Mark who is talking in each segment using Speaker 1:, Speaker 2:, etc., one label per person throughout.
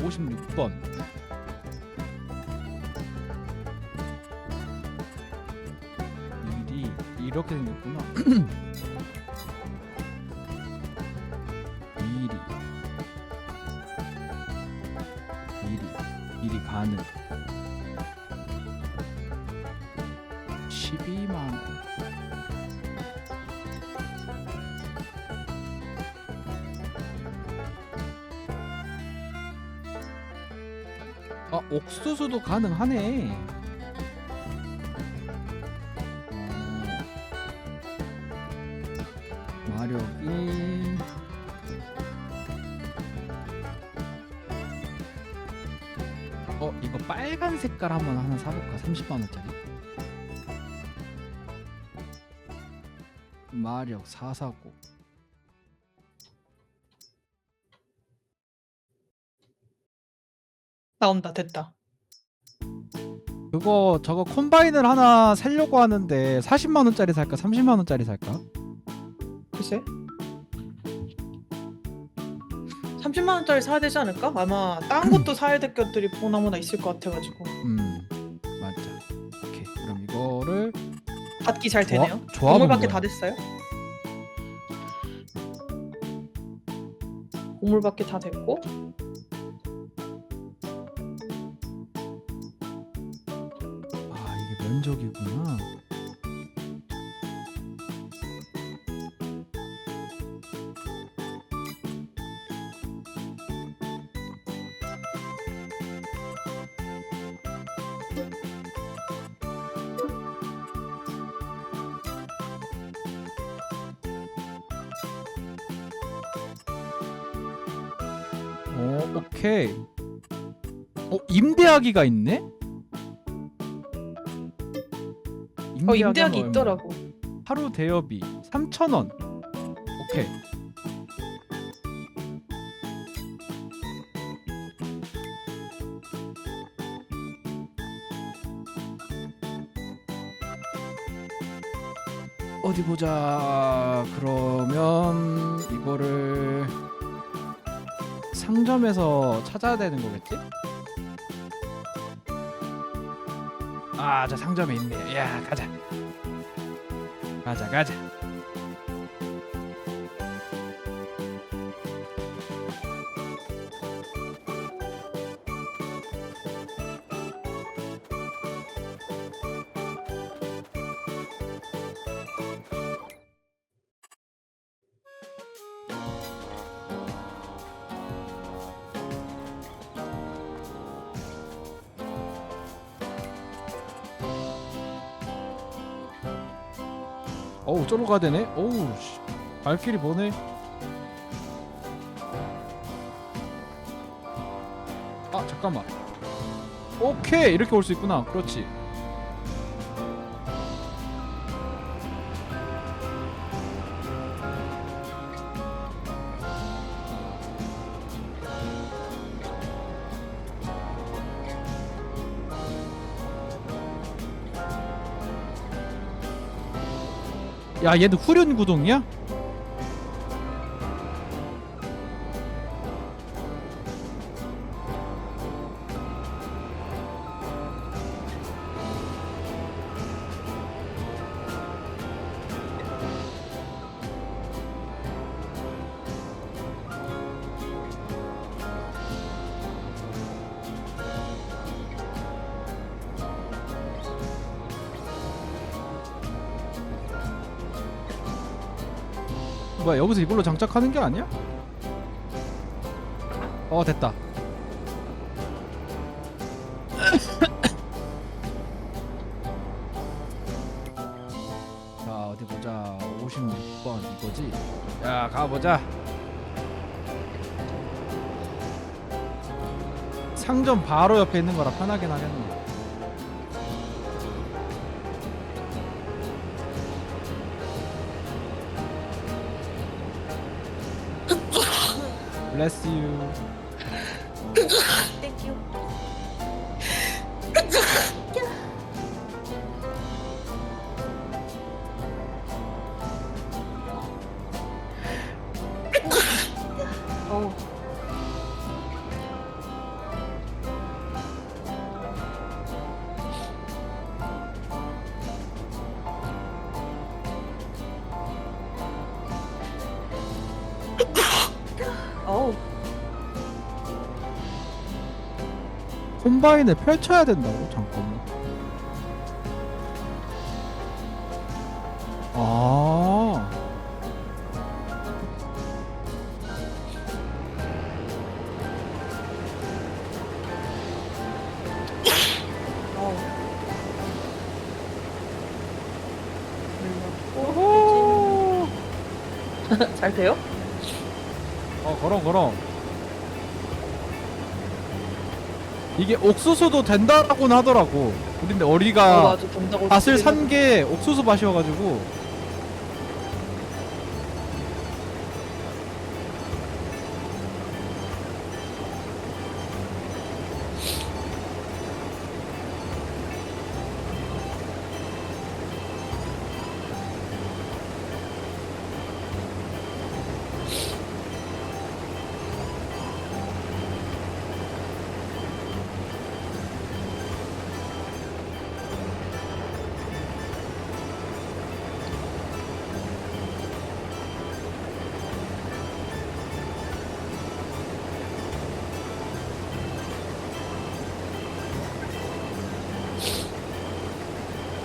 Speaker 1: 56번. 일이 이렇게 생겼구나 옥수수도 가능하네. 어, 마력이 어 이거 빨간 색깔 한번 하나 사볼까? 30만 원짜리. 마력 449.
Speaker 2: 나온다 됐다.
Speaker 1: 그거 저거 콤바인을 하나 살려고 하는데 40만 원짜리 살까? 30만 원짜리 살까?
Speaker 2: 글쎄. 30만 원짜리 사야 되지 않을까? 아마 딴 것도 사야 될 것들이 보나마나 있을 것 같아가지고
Speaker 1: 음 맞자. 오케이 그럼 이거를
Speaker 2: 받기 잘
Speaker 1: 조합-
Speaker 2: 되네요.
Speaker 1: 조합은
Speaker 2: 보물 받기
Speaker 1: 뭐야?
Speaker 2: 다 됐어요? 보물 받기 다 됐고
Speaker 1: 어 오케이. 어 임대하기가 있네?
Speaker 2: 어
Speaker 1: 임대하기 얼마?
Speaker 2: 있더라고.
Speaker 1: 하루 대여비 3,000원. 오케이. 어디 보자. 그러면 이거를 상점에서 찾아야 되는 거겠지? 아, 저 상점에 있네. 야, 가자. 가자 가자 어우 저로 가야 되네. 어우 씨. 발길이 뭐네? 아 잠깐만. 오케이! 이렇게 올 수 있구나. 그렇지 야 얘도 후륜 구동이야? 뭐야 여기서 이걸로 장착하는 게 아니야? 어 됐다. 자 어디 보자. 56번 이거지? 야 가보자. 상점 바로 옆에 있는 거라 편하긴 하겠네 Bless you.
Speaker 3: Thank you.
Speaker 1: 콤바인을 펼쳐야 된다고? 잠깐만. 아.
Speaker 2: 어.
Speaker 1: 오호.
Speaker 2: 잘 돼요?
Speaker 1: 어 그럼 그럼. 이게 옥수수도 된다라고는 하더라고. 근데
Speaker 2: 어,
Speaker 1: 어리가
Speaker 2: 된다고
Speaker 1: 밭을 산 게 옥수수 밭이어가지고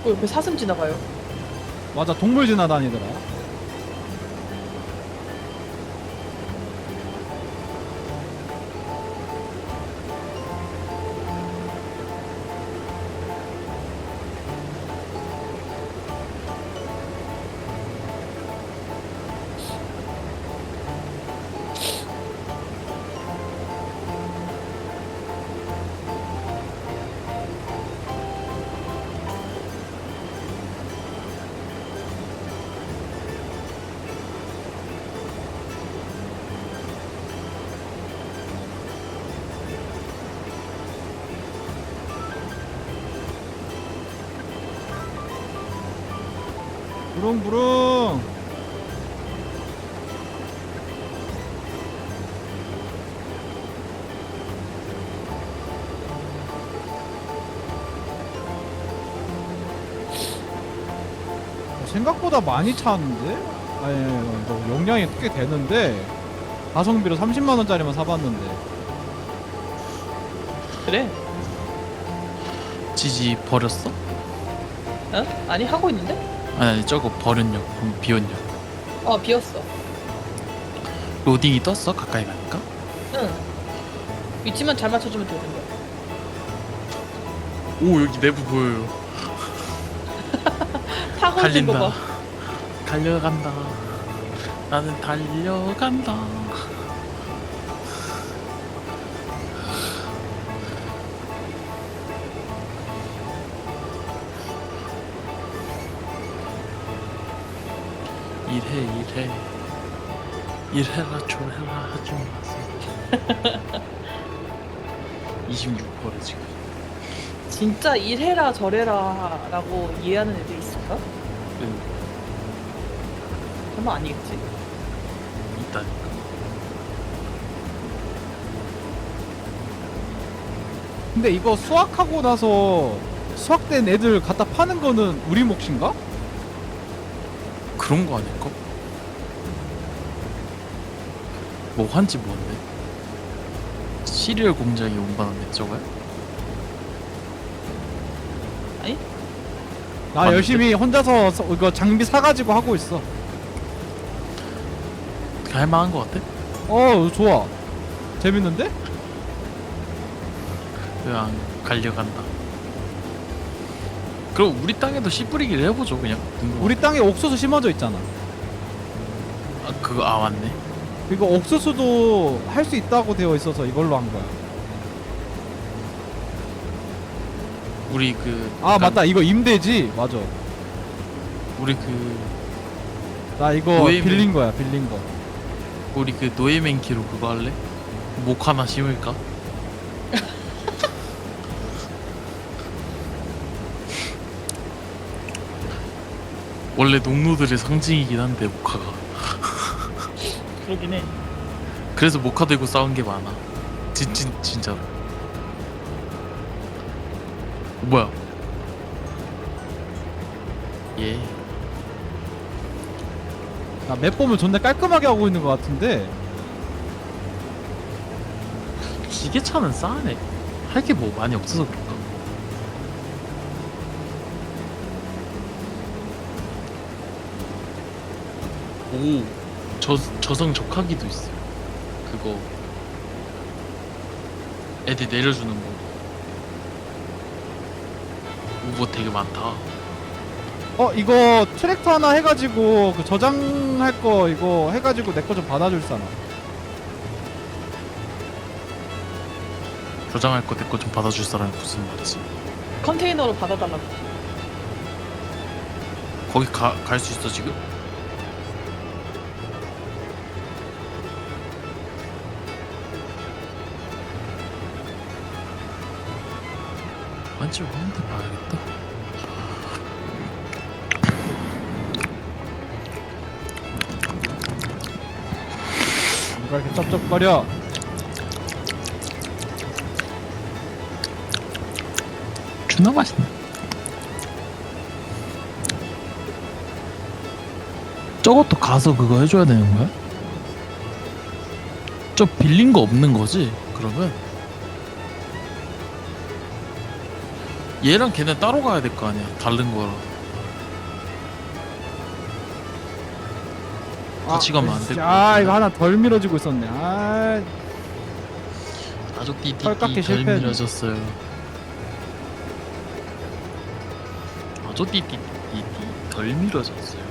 Speaker 2: 어, 옆에 사슴 지나가요.
Speaker 1: 맞아 동물 지나다니더라. 생각보다 많이 차는데? 아니, 뭐 용량이 꽤 되는데 가성비로 30만 원짜리만 사봤는데
Speaker 2: 그래?
Speaker 3: 지지 버렸어?
Speaker 2: 어? 아니 하고 있는데?
Speaker 3: 아니 아니 저거 버렸냐고 그럼 비웠냐고
Speaker 2: 어 비었어.
Speaker 3: 로딩이 떴어? 가까이 가니까?
Speaker 2: 응. 위치만 잘 맞춰주면 되는 거야.
Speaker 3: 오 여기 내부 보여요 달린다.
Speaker 2: 봐.
Speaker 3: 달려간다. 나는 달려간다. 일해 일해. 일해라 졸해라 하지 마세요 26%래 지금.
Speaker 2: 진짜 이래라 저래라라고 이해하는 애들 있을까?
Speaker 3: 응,
Speaker 2: 설마 아니겠지?
Speaker 3: 있다니까
Speaker 1: 근데 이거 수확하고 나서 수확된 애들 갖다 파는 거는 우리 몫인가?
Speaker 3: 그런 거 아닐까? 뭐 한지 뭔데? 시리얼 공장이 운반한 저거야?
Speaker 2: 아니?
Speaker 1: 나
Speaker 3: 맞는데?
Speaker 1: 열심히 혼자서 서- 이거 장비 사가지고 하고 있어.
Speaker 3: 할만한 거 같아?
Speaker 1: 어 좋아. 재밌는데?
Speaker 3: 그냥 갈려간다 그럼 우리 땅에도 씨 뿌리기를 해보죠 그냥.
Speaker 1: 우리 땅에 옥수수 심어져 있잖아.
Speaker 3: 아 그거 아 맞네
Speaker 1: 이거 옥수수도 할 수 있다고 되어 있어서 이걸로 한 거야.
Speaker 3: 우리
Speaker 1: 그아
Speaker 3: 약간
Speaker 1: 맞다 이거 임대지 맞아.
Speaker 3: 우리 그
Speaker 1: 나 이거
Speaker 3: 노예민.
Speaker 1: 빌린 거야 빌린 거.
Speaker 3: 우리 그 노예맨키로 그거 할래? 목 하나 심을까? 원래 농노들의 상징이긴 한데 모카가
Speaker 2: 그러긴 해.
Speaker 3: 그래서 모카 들고 싸운 게 많아 진 진 진짜로 뭐야 예
Speaker 1: 나맵 보면 존나 깔끔하게 하고 있는 것 같은데
Speaker 3: 기계차는 싸네 할 게 뭐 많이 없어서 그런가? 오, 저 저성 적하기도 있어요. 그거 애들 내려주는 거. 오버 되게 많다.
Speaker 1: 어 이거 트랙터 하나 해가지고 그 저장할 거 이거 해가지고 내 거 좀 받아줄 사람
Speaker 3: 저장할 거 내 거 좀 받아줄 사람이 무슨 말이지?
Speaker 2: 컨테이너로 받아달라고.
Speaker 3: 거기 가 갈 수 있어 지금? 완전 화면대 봐야겠다.
Speaker 1: 누가 이렇게 쩝쩝거려
Speaker 3: 존나 맛있네. 저것도 가서 그거 해줘야 되는 거야? 저 빌린 거 없는 거지? 그러면 얘랑 걔는 따로 가야 될 거 아니야? 다른 거랑 같이 가면
Speaker 1: 안될거아 이거 하나 덜 밀어지고 있었네 아 털깎이
Speaker 3: 띠띠띠 덜
Speaker 1: 실패했네.
Speaker 3: 밀어졌어요. 아주 띠띠띠띠 덜 밀어졌어요.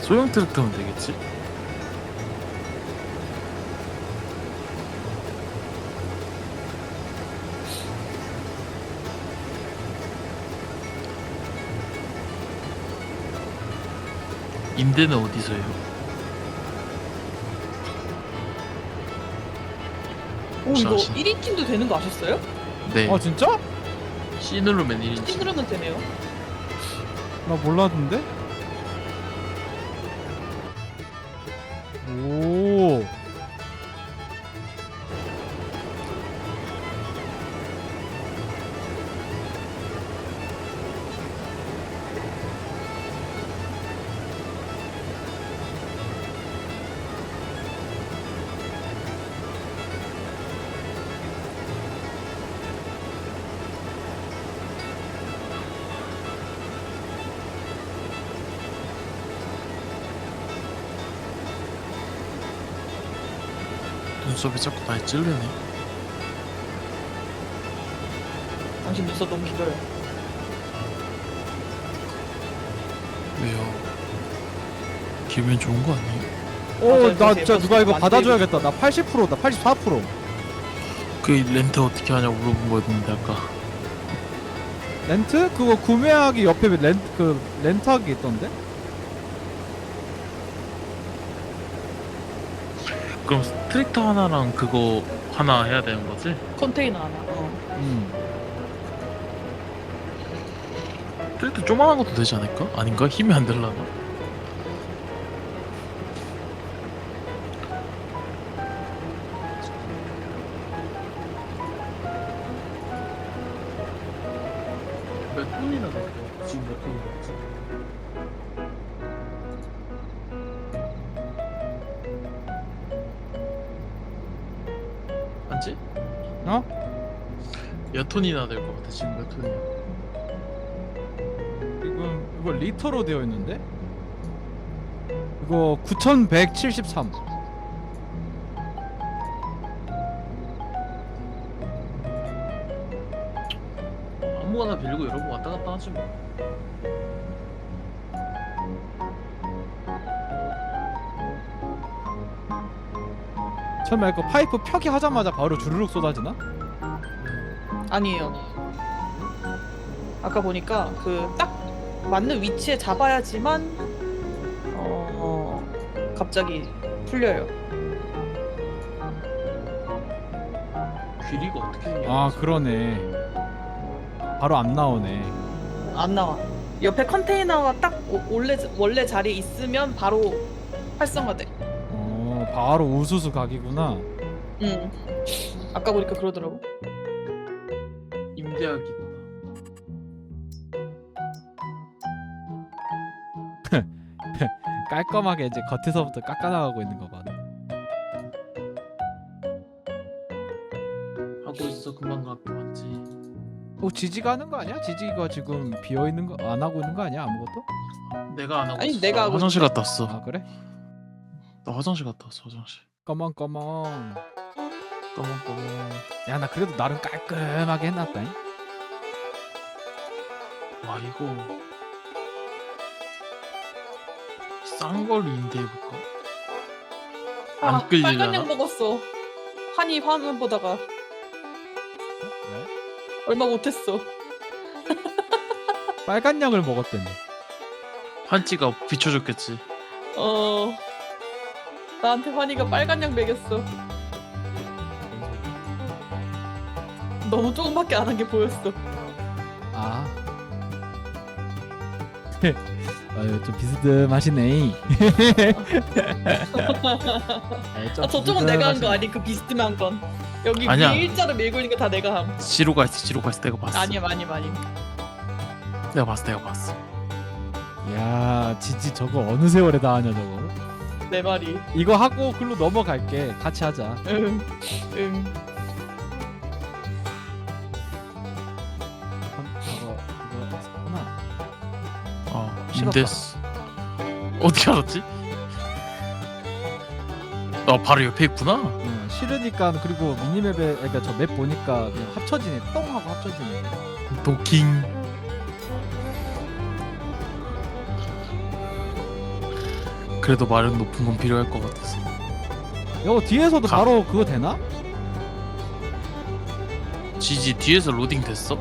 Speaker 3: 소형 트랙터면 되겠지? 임대는 어디서 해요?
Speaker 2: 오 이거
Speaker 3: 잠시.
Speaker 2: 1인칭도 되는 거 아셨어요?
Speaker 3: 네.
Speaker 1: 어 진짜?
Speaker 3: C 누르면 1인칭.
Speaker 2: C 누르면 되네요.
Speaker 1: 나 몰랐는데?
Speaker 3: 눈썹이 자꾸 많이 찔르네.
Speaker 2: 당신 눈썹 너무 길어요.
Speaker 3: 왜요? 길면 좋은 거 아니에요?
Speaker 1: 오,
Speaker 2: 맞아요.
Speaker 1: 나 진짜 누가 이거 받아줘야겠다. 나 80%다. 84%.
Speaker 3: 그 렌트 어떻게 하냐고 물어본 거였는데 아까.
Speaker 1: 렌트? 그거 구매하기 옆에 렌, 그, 렌트하기 있던데?
Speaker 3: 그럼 트랙터 하나랑 그거 하나 해야 되는 거지?
Speaker 2: 컨테이너 하나. 어.
Speaker 1: 음.
Speaker 3: 트랙터 조만한 것도 되지 않을까? 아닌가? 힘이 안 들라나? 한지?
Speaker 1: 어?
Speaker 3: 몇 톤이나 될 것 같아 지금 몇 톤이야?
Speaker 1: 이거, 이거 리터로 되어 있는데? 이거 9173.
Speaker 3: 아무거나 빌리고 여러 번 왔다 갔다 하지 뭐.
Speaker 1: 처음에 그 파이프 펴기 하자마자 바로 주르륵 쏟아지나?
Speaker 2: 아니에요. 아까 보니까 그 딱 맞는 위치에 잡아야지만 어 갑자기 풀려요.
Speaker 3: 귀리가 어떻게 생겼지?
Speaker 1: 아, 그러네. 바로 안 나오네.
Speaker 2: 안 나와. 옆에 컨테이너가 딱 오- 원래 원래 자리에 있으면 바로 활성화돼.
Speaker 1: 바로 우수수 각이구나.
Speaker 2: 응. 아까 보니까 그러더라고.
Speaker 3: 임대하기.
Speaker 1: 깔끔하게 이제 겉에서부터 깎아나가고 있는 거 봐.
Speaker 3: 하고 있어 금방 갖고 왔지.
Speaker 1: 어 지지가는 거 아니야? 지지가 지금 비어 있는 거 안 하고 있는 거 아니야 아무것도?
Speaker 3: 내가 안 하고
Speaker 2: 아니,
Speaker 3: 있어.
Speaker 2: 내가 하고
Speaker 3: 화장실 갔다 왔어.
Speaker 1: 아 그래?
Speaker 3: 나 화장실 갔다 왔어 화장실
Speaker 1: 꺼멍 꺼멍.
Speaker 3: 까먹까먹
Speaker 1: 야 나 그래도 나름 깔끔하게 해놨다잉.
Speaker 3: 와 이거 싼 걸로 임대해볼까? 안
Speaker 2: 아,
Speaker 3: 끌리려나?
Speaker 2: 빨간 약 먹었어. 환희 화면 보다가
Speaker 1: 왜?
Speaker 2: 얼마 못했어.
Speaker 1: 빨간 약을 먹었대니.
Speaker 3: 한치가 비춰줬겠지
Speaker 2: 어. 나한테 환희가 빨간 약 먹였어. 너무 조금밖에 안 한 게 보였어.
Speaker 1: 아. 아유 좀 비스듬하시네. 아유, 좀
Speaker 2: 아, 저쪽은 내가 한 거
Speaker 1: 비스듬하시네.
Speaker 2: 아니 그 비스듬한 건. 여기
Speaker 3: 아니야.
Speaker 2: 위에 일자로 밀고 있는 거 다 내가 함.
Speaker 3: 지로가 있어 지로가 있어 내가 봤어
Speaker 2: 아니야 많이 많이.
Speaker 3: 내가 봤어 내가 봤어
Speaker 1: 야 지지 저거 어느 세월에 다 하냐 저거.
Speaker 2: 내 말이.
Speaker 1: 이거 하고 글로 넘어갈게. 같이 하자.
Speaker 2: 응. 응.
Speaker 1: 그거 했었구나.
Speaker 3: 어
Speaker 1: 싫었다.
Speaker 3: 임대했어 어떻게 알았지? 아 바로 옆에 있구나
Speaker 1: 응, 싫으니까 그리고 미니맵에 그러니까 저 맵 보니까 그냥 합쳐지네. 똥 하고 합쳐지네.
Speaker 3: 도킹 그래도 마력 높은 건 필요할 것 같아서
Speaker 1: 이거 뒤에서도
Speaker 3: 가-
Speaker 1: 바로 그거 되나?
Speaker 3: 지지 뒤에서 로딩 됐어?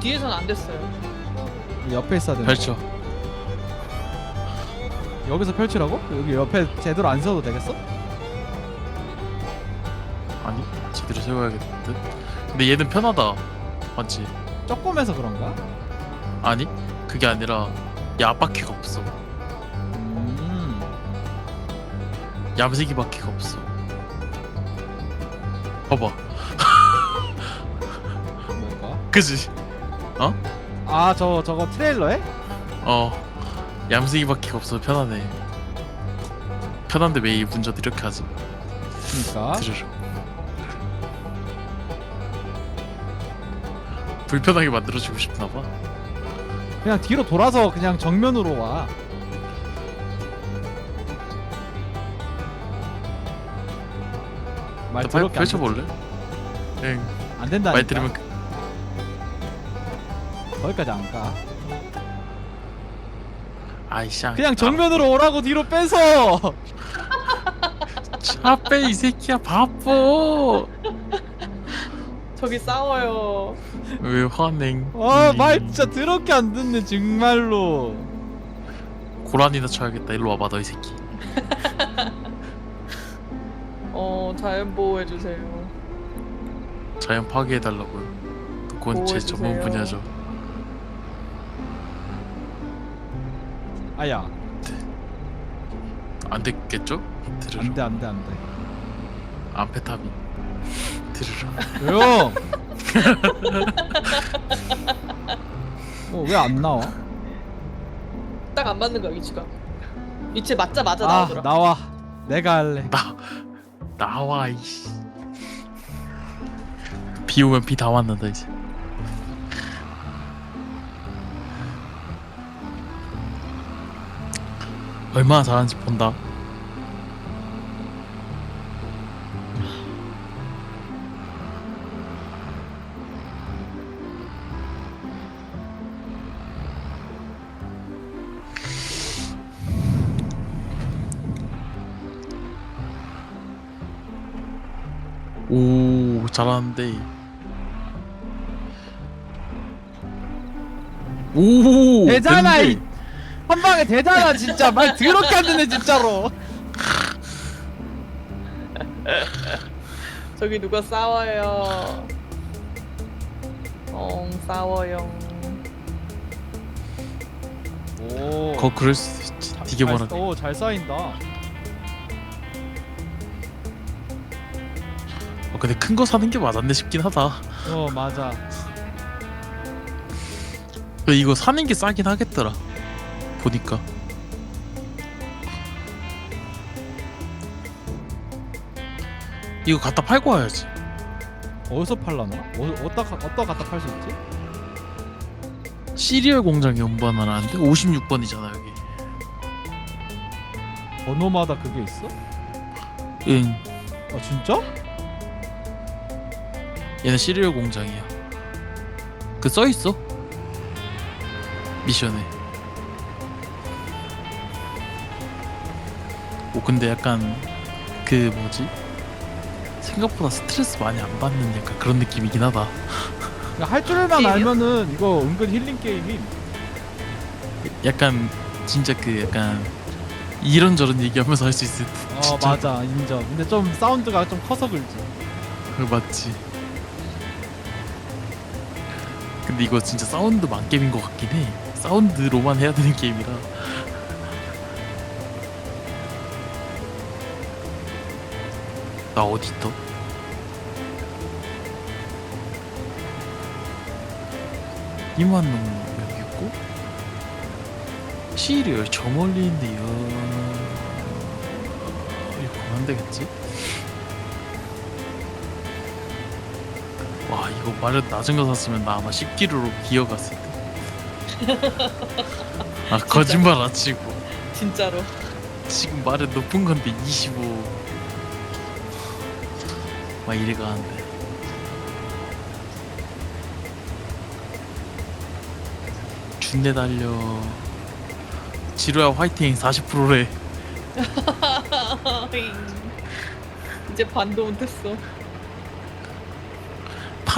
Speaker 2: 뒤에서는 안 됐어요.
Speaker 1: 옆에 있어야 되나?
Speaker 3: 펼쳐
Speaker 1: 여기서 펼치라고? 여기 옆에 제대로 안 세워도 되겠어?
Speaker 3: 아니 제대로 세워야겠는데 근데 얘는 편하다 맞지?
Speaker 1: 조금해서 그런가?
Speaker 3: 아니 그게 아니라 이 앞바퀴가 없어 얌생이 바퀴가 없어 봐봐
Speaker 1: 뭔가?
Speaker 3: 그지?
Speaker 1: 아, 저 저거 트레일러에?
Speaker 3: 어 얌생이 바퀴가 없어 편하네 편한데 왜이 운전 이렇게 하지?
Speaker 1: 그러니까.
Speaker 3: 들으러 불편하게 만들어주고 싶나봐
Speaker 1: 그냥 뒤로 돌아서 그냥 정면으로 와.
Speaker 3: 말나
Speaker 1: 더럽게 안
Speaker 3: 펼쳐볼래? 응
Speaker 1: 듣지? 안 된다니까.
Speaker 3: 말 들으면 그-
Speaker 1: 거기까지 안 가.
Speaker 3: 아이씨 아,
Speaker 1: 그냥 정면으로 오라고 뒤로 빼서.
Speaker 3: 차빼 이 새끼야 바보
Speaker 2: 저기 싸워요.
Speaker 3: 왜 화냉
Speaker 1: 아,
Speaker 3: 음,
Speaker 1: 말 진짜 더럽게 안 듣네 정말로.
Speaker 3: 고라니나 쳐야겠다 일로 와봐 너 이 새끼
Speaker 2: 어 자연 보호해 주세요.
Speaker 3: 자연 파괴해달라고요 그건 제
Speaker 2: 보호해주세요.
Speaker 3: 전문 분야죠
Speaker 1: 아야,
Speaker 3: 안 됐겠죠? 들으러
Speaker 1: 안돼 안돼 안돼.
Speaker 3: 암페타민 들으러
Speaker 1: 왜요? 어왜 안 나와?
Speaker 2: 딱 안 맞는 거야 위치가. 위치 맞자마자
Speaker 1: 아
Speaker 2: 나오더라.
Speaker 1: 나와. 내가 할래.
Speaker 3: 나 나와 이씨. 비 오면 비 다 왔는다 이제. 얼마나 잘하는지 본다 잘하는데 오
Speaker 1: 되잖아,
Speaker 3: 됐네.
Speaker 1: 이- 한 방에 되잖아 진짜 말 더럽게 안 듣네 진짜로.
Speaker 2: 저기 누가 싸워요. 엉 싸워요.
Speaker 1: 오.
Speaker 3: 거 그럴 수 있지 되게 말하네
Speaker 1: 오잘 쌓인다.
Speaker 3: 어, 근데 큰 거 사는 게 맞았네 싶긴 하다
Speaker 1: 어 맞아.
Speaker 3: 근데 이거 사는 게 싸긴 하겠더라 보니까 이거 갖다 팔고 와야지
Speaker 1: 어디서 팔라나? 어, 어디다 가- 어디다 갖다 팔 수 있지?
Speaker 3: 시리얼 공장에 운반하라는데 56번이잖아 여기.
Speaker 1: 번호마다 그게 있어?
Speaker 3: 응.
Speaker 1: 아 진짜?
Speaker 3: 얘는 시리얼 공장이야. 그 써 있어. 미션에. 오 근데 약간 그 뭐지? 생각보다 스트레스 많이 안 받는 약간 그런 느낌이긴 하다.
Speaker 1: 그러니까 할 줄만? 알면은 이거 은근 힐링 게임임.
Speaker 3: 약간 진짜 그 약간 이런저런 얘기하면서 할 수 있을 듯.
Speaker 1: 어
Speaker 3: 진짜.
Speaker 1: 맞아 인정. 근데 좀 사운드가 좀 커서 그렇지.
Speaker 3: 그거 맞지. 근데 이거 진짜 사운드 만게임인 것 같긴 해. 사운드로만 해야 되는 게임이라. 나 어디 있어? 이만 놈 여기 있고 시리얼 저 멀리 있는데요. 이거 가면 안 되겠지? 와 이거 마련 낮은 거 샀으면 나 아마 10kg로 기어갔을 때. 아 거짓말 안 치고
Speaker 2: 진짜로.
Speaker 3: 지금 마련 높은 건데 25. 막 이래 가는데. 준내 달려. 지루야 화이팅 40%래.
Speaker 2: 이제 반도 못했어.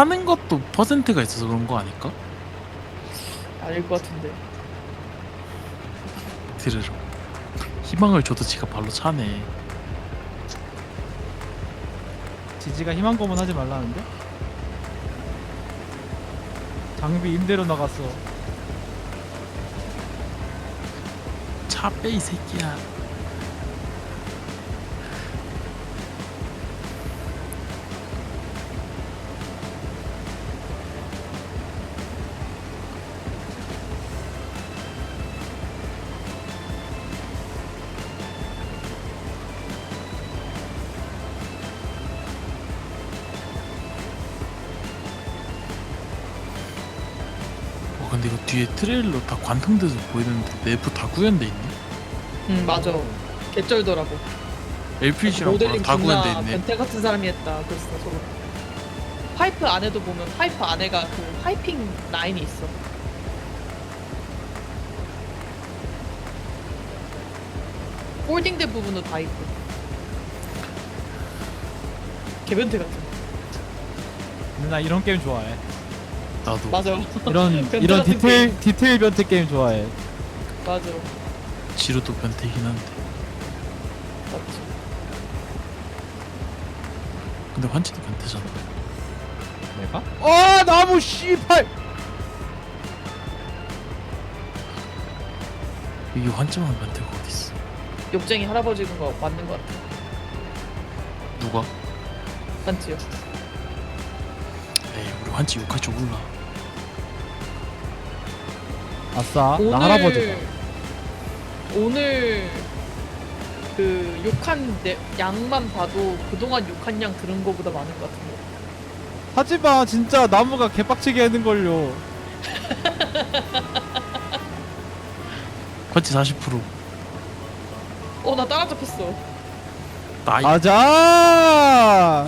Speaker 3: 파는 것도 퍼센트가 있어서 그런 거 아닐까?
Speaker 2: 아닐 것 같은데.
Speaker 3: 들으러. 희망을 줘도 지가 발로 차네.
Speaker 1: 지지가 희망 고문하지 말라는데? 장비 임대로 나갔어.
Speaker 3: 차 빼 이 새끼야. 뒤에 트레일러 다 관통돼서 보이는데 내부 다 구현돼 있네.
Speaker 2: 응 맞아. 개쩔더라고.
Speaker 3: LPG랑
Speaker 2: 모델링
Speaker 3: 다 구현돼 있네.
Speaker 2: 변태 같은 사람이 했다. 그랬어 저거. 파이프 안에도 보면 파이프 안에가 그 파이핑 라인이 있어. 폴딩대 부분도 다 있고. 개변태 같은.
Speaker 1: 근데 나 이런 게임 좋아해.
Speaker 3: 나도.
Speaker 2: 맞아.
Speaker 1: 이런
Speaker 2: 변태
Speaker 1: 이런
Speaker 2: 같은
Speaker 1: 디테일 디테일 변태 게임 좋아해.
Speaker 2: 맞아.
Speaker 3: 지루도 변태긴 한데.
Speaker 2: 맞지.
Speaker 3: 근데 환치도 변태잖아.
Speaker 1: 내가? 어 나무 씨발.
Speaker 3: 이게 환치만 변태가 어딨어?
Speaker 2: 욕쟁이 할아버지인 거 맞는 것 같아.
Speaker 3: 누가?
Speaker 2: 맞지요?
Speaker 3: 에이 우리 환치 욕할 줄 몰라.
Speaker 1: 아싸 나 할아버지다.
Speaker 2: 오늘 그 욕한 내, 양만 봐도 그동안 욕한 양 들은 거보다 많은 것 같은데.
Speaker 1: 하지마 진짜 나무가 개빡치게 하는 걸요.
Speaker 3: 환치 40%.
Speaker 2: 어, 나 따라잡혔어.
Speaker 3: 나이
Speaker 1: 맞아.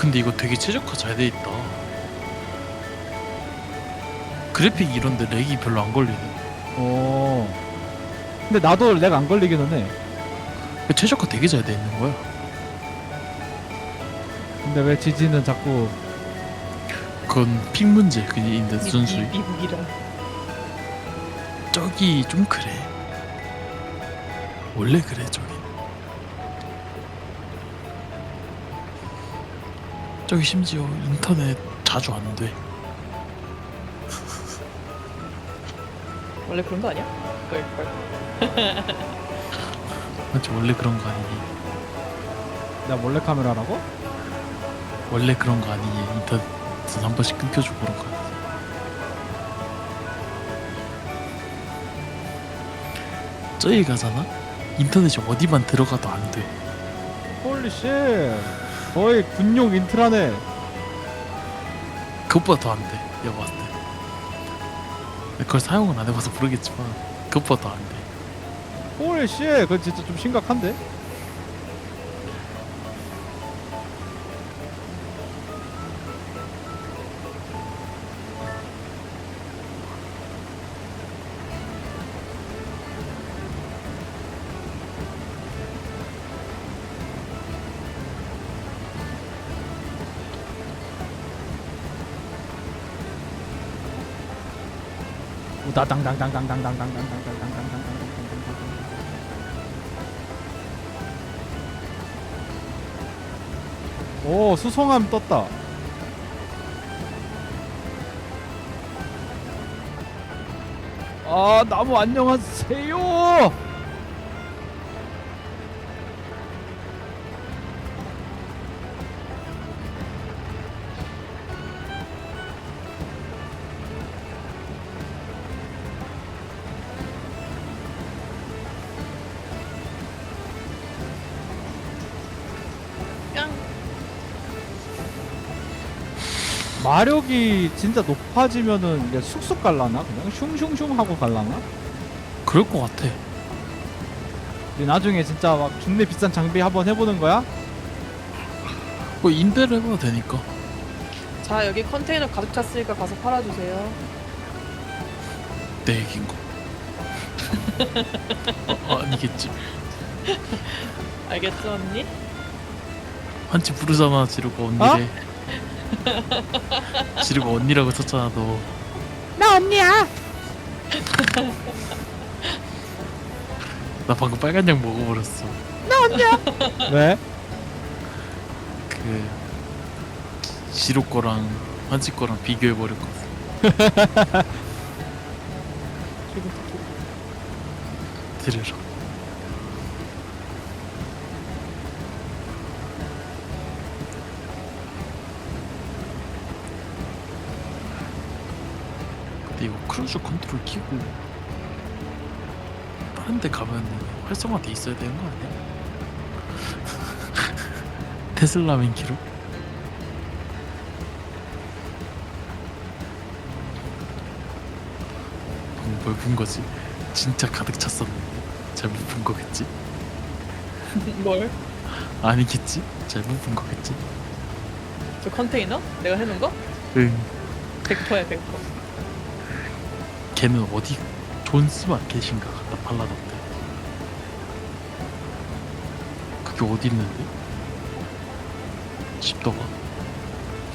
Speaker 3: 근데 이거 되게 최적화 잘 돼 있다. 그래픽 이런데 렉이 별로 안 걸리네.
Speaker 1: 어. 근데 나도 렉 안 걸리기는 해.
Speaker 3: 최적화 되게 잘 돼 있는 거야.
Speaker 1: 근데 왜 지지는 자꾸
Speaker 3: 그건 픽 문제 그인데
Speaker 2: 미-
Speaker 3: 순수히.
Speaker 2: 미- 미국이라.
Speaker 3: 저기 좀 그래. 원래 그래 저기. 저기 심지어 인터넷 자주 안 돼.
Speaker 2: 원래 그런 거 아니야? 걸걸.
Speaker 3: 맞지 원래 그런 거 아니니
Speaker 1: 나 몰래 카메라라고?
Speaker 3: 원래 그런 거 아니니 인터넷 한 번씩 끊겨주고 그런 거 아니지 저기 가잖아? 인터넷이 어디만 들어가도 안 돼
Speaker 1: 홀리쉣 거의 군용 인트라네.
Speaker 3: 그것보다 더 안 돼 내가 봤을 때 그걸 사용은 안 해봐서 모르겠지만 그것보다 더 안 돼.
Speaker 1: 홀리쉣 그건 진짜 좀 심각한데? 당당당당당당당당당당당당당당당당 오 수송함 떴다 아 나무 안녕하세요 마력이 진짜 높아지면은 이게 쑥쑥 갈라나? 그냥 슝슝슝 하고 갈라나?
Speaker 3: 그럴 것 같아.
Speaker 1: 이제 나중에 진짜 막 존내 비싼 장비 한번 해보는 거야?
Speaker 3: 뭐 임대를 해봐도 되니까.
Speaker 2: 자 여기 컨테이너 가득 찼으니까 가서 팔아주세요.
Speaker 3: 내 얘기인 거. 어, 아니겠지.
Speaker 2: 알겠어 언니?
Speaker 3: 한치 부르잖아 지르고 언니래 지르고 언니라고 썼잖아 너
Speaker 1: 나 언니야.
Speaker 3: 나 방금 빨간 약 먹어버렸어.
Speaker 1: 왜?
Speaker 3: 그 지로 거랑 한치 거랑 비교해 버렸거든. 들으라 근데 이거 크루즈 컨트롤 키고 다른 데 가면 활성화돼 있어야 되는 거 아니야? 테슬라맨 기록? 방금 뭘본 거지? 진짜 가득 찼었는데 잘못 본 거겠지?
Speaker 2: 뭘?
Speaker 3: 아니겠지? 잘못 본 거겠지?
Speaker 2: 저 컨테이너? 내가 해놓은 거?
Speaker 3: 응
Speaker 2: 100%야 100%.
Speaker 3: 걔는 어디 존스 마켓인가 갖다 팔라던데 그게 어디 있는데? 집더가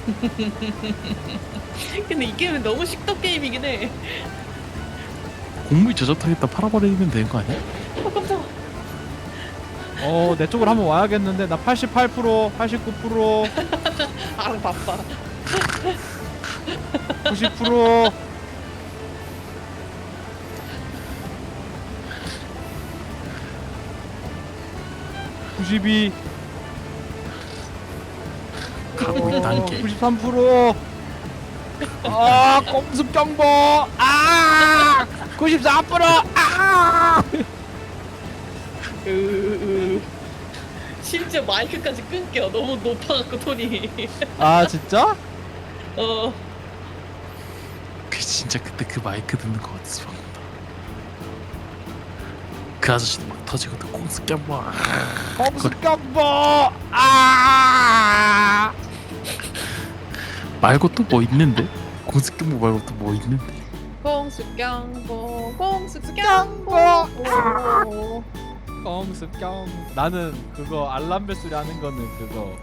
Speaker 2: 근데 이 게임은 너무 식덕 게임이긴 해.
Speaker 3: 공물 저저택에다 팔아버리면 되는 거 아니야?
Speaker 2: 어 깜짝아.
Speaker 1: 어 내 쪽으로 한번 와야겠는데 나 88%
Speaker 2: 89%아 바빠.
Speaker 1: 90% (92)
Speaker 3: 가고 있다는
Speaker 1: 게93%아 꼼수 경보 아 94%아
Speaker 2: 으, 으. 심지어 마이크까지 끊겨. 너무 높아갖고 톤이.
Speaker 1: 아 진짜?
Speaker 2: 어.
Speaker 3: 그 진짜 그때 그 마이크 듣는 거 어디서 방금 그 아저씨도 막 터지거든. 콩스 껴봐
Speaker 1: 꼼수 경보 아.
Speaker 3: 말고 또 뭐 있는데? 껴봐 말고 또 뭐 있는데?
Speaker 2: 공수경보 공수경보
Speaker 1: 경보. 꼼수 경 나는 그거 알람 벨 소리 하는 거는 그거